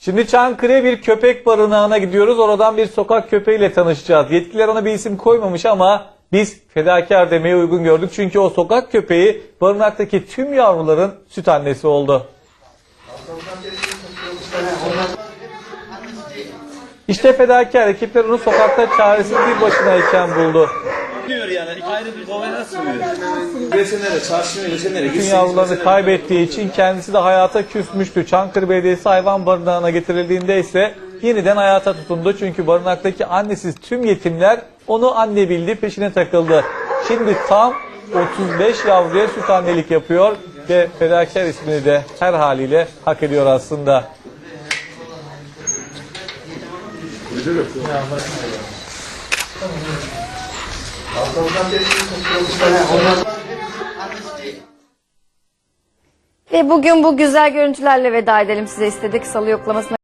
Şimdi Çankırı'ya bir köpek barınağına gidiyoruz. Oradan bir sokak köpeğiyle tanışacağız. Yetkililer ona bir isim koymamış ama biz fedakar demeye uygun gördük. Çünkü o sokak köpeği barınaktaki tüm yavruların süt annesi oldu. İşte fedakar ekipler onu sokakta çaresiz bir başınayken buldu. Sığmıyor yani. Ayrı bir kovaya sığmıyor. Resenlere, çarşıya resenlere. Tüm yavrularını kaybettiği için kendisi de hayata küsmüştü. Çankırı Belediyesi hayvan barınağına getirildiğinde ise yeniden hayata tutundu. Çünkü barınaktaki annesiz tüm yetimler onu anne bildi, peşine takıldı. Şimdi tam 35 yavruya süt annelik yapıyor ve fedakar ismini de her haliyle hak ediyor aslında. Ve bugün bu güzel görüntülerle veda edelim size istedik. Salı yoklamasına